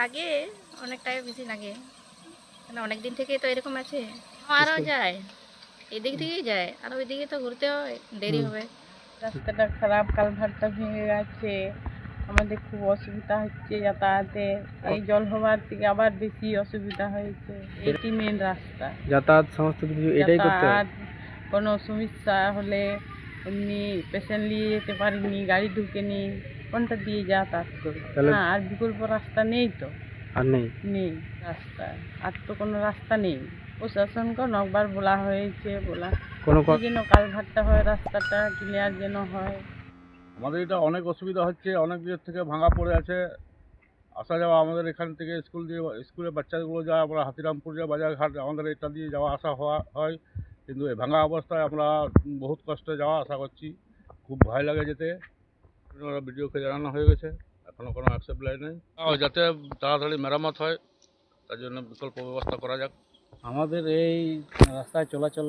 লাগে অনেক টাকা বেশি লাগে। মানে অনেক দিন থেকে তো এরকম আছে। আরও যায়। এদিক থেকেই যায়। আর ওইদিকে তো ঘুরতে হয়। দেরি হবে। রাস্তাটা খারাপ কালভারটা ভেঙে গেছে। আমাদের খুব অসুবিধা হচ্ছে যাতায়াতে। এই জল হওয়ার থেকে আবার বেশি অসুবিধা হয়েছে। এটি মেন রাস্তা। যাতায়াত সমস্ত কিছু এটাই করতে হয়। যাতায়াত কোনো সমস্যা হলে এমনি পেশেন্ট নিয়ে যেতে পারিনি গাড়ি ঢুকেনি। কোনটা দিয়ে যাতায়াত করব না আর বিকল্প রাস্তা নেই তো। আর নেই? নেই রাস্তা। আর তো কোনো রাস্তা নেই। প্রশাসনকে অনেকবার বলা হয়েছে বলা কোনো যেন কালভারটা হয় রাস্তাটা ক্লিয়ার যেন হয়। আমাদের এটা অনেক অসুবিধা হচ্ছে অনেক দিক থেকে ভাঙা পড়ে আছে। আসা যাওয়া আমাদের এখান থেকে স্কুল দিয়ে স্কুলে বাচ্চাগুলো যায় আমরা হাতিরামপুর যায় বাজারঘাট আমাদের এটা দিয়ে যাওয়া আসা হওয়া হয়। কিন্তু এই ভাঙা অবস্থায় আমরা বহুত কষ্টে যাওয়া আসা করছি। খুব ভয় লাগে যেতে। ভিডিওকে জানানো হয়ে গেছে। এখনও কোনো অ্যাকসেপ্ট লাই নেই। আর যাতে তাড়াতাড়ি মেরামত হয় তার জন্য বিকল্প ব্যবস্থা করা যাক। আমাদের এই রাস্তায় চলাচল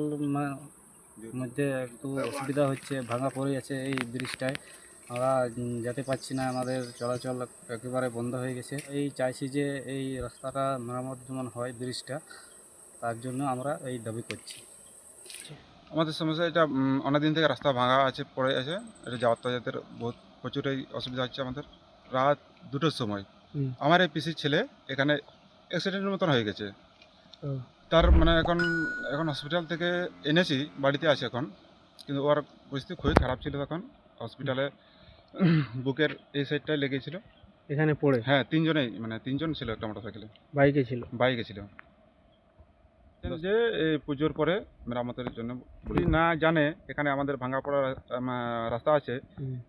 মধ্যে একটু অসুবিধা হচ্ছে ভাঙা পড়ে আছে এই ব্রিজটায়। আমরা যেতে পারছি না আমাদের চলাচল একেবারে বন্ধ হয়ে গেছে। এই চাইছি যে এই রাস্তাটা মেরামত যেমন হয় ব্রিজটা তার জন্য আমরা এই দাবি করছি। আমাদের সমস্যা এটা অনেকদিন থেকে রাস্তা ভাঙা আছে পড়ে আছে। এটা যাতায়াতের বহুত প্রচুরই অসুবিধা হচ্ছে আমাদের। রাত দুটোর সময়। আমার এই পিসির ছেলে এখানে অ্যাক্সিডেন্টের মতন হয়ে গেছে। তার মানে এখন এখন হসপিটাল থেকে এনেছি বাড়িতে আছে এখন। কিন্তু ওর পরিস্থিতি খুবই খারাপ ছিল তখন। হসপিটালে বুকের এই সাইডটায় লেগেছিল। এখানে পড়ে? হ্যাঁ তিনজনেই মানে তিনজন ছিল একটা মোটরসাইকেলে বাইকে ছিল? বাইকে ছিল। যে এই পুজোর পরে মেরামতের জন্য যদি না জানে এখানে আমাদের ভাঙা পড়া রাস্তা আছে।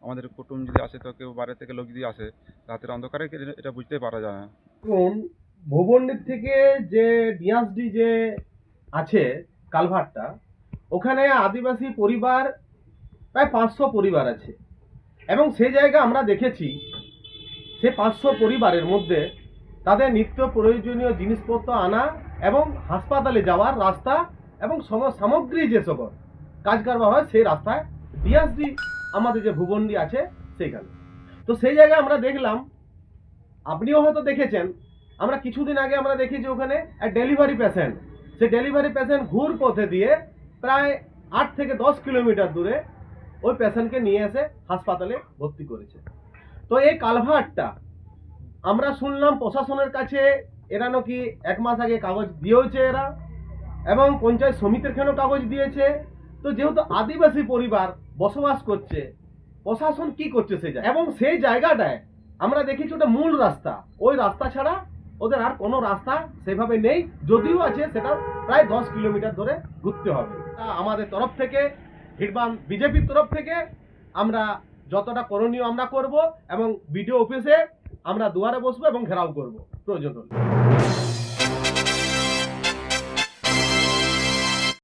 আমাদের কুটুম যদি আসে তো কেউ বাইরে থেকে লোক যদি আসে রাতের অন্ধকারে এটা বুঝতে পারা যায় না। দেখুন ভুবনডির থেকে যে ডিয়াসডি যে আছে কালভারটা ওখানে আদিবাসী পরিবার প্রায় পাঁচশো পরিবার আছে। এবং সে জায়গা আমরা দেখেছি সে পাঁচশো পরিবারের মধ্যে তাদের নিত্য প্রয়োজনীয় জিনিসপত্র আনা এবং হাসপাতালে যাওয়ার রাস্তা এবং সম সামগ্রী যে সকল কাজ কারবার হয়, সেই রাস্তায় ডিয়াসডি আমাদের যে ভুবনডি আছে, সেইখানে। তো সেই জায়গায় আমরা দেখলাম, আপনিও হয়তো দেখেছেন, আমরা কিছুদিন আগে আমরা দেখি যে ওখানে ডেলিভারি পেশেন্ট। সে ডেলিভারি পেশেন্ট ঘুর পথে দিয়ে প্রায় আট থেকে দশ কিলোমিটার দূরে ওই পেশেন্টকে নিয়ে এসে হাসপাতালে ভর্তি করেছে। তো এই কালভারটা আমরা শুনলাম প্রশাসনের কাছে এরা নাকি এক মাস আগে কাগজ দিয়েওছে এরা, এবং পঞ্চায়েত সমিতির খানেও কাগজ দিয়েছে। তো যেহেতু আদিবাসী পরিবার বসবাস করছে, প্রশাসন কি করছে সেই জায়গায়? এবং সেই জায়গাটায় আমরা দেখেছি ওটা মূল রাস্তা। ওই রাস্তা ছাড়া ওদের আর কোনো রাস্তা সেভাবে নেই, যদিও আছে সেটা প্রায় দশ কিলোমিটার ধরে ঘুরতে হবে। আমাদের তরফ থেকে হিড়বান বিজেপির তরফ থেকে আমরা যতটা করণীয় আমরা করব, এবং বিডিও অফিসে আমরা দুয়ারে বসবো এবং ঘেরাও করব। প্রয়োজন হলে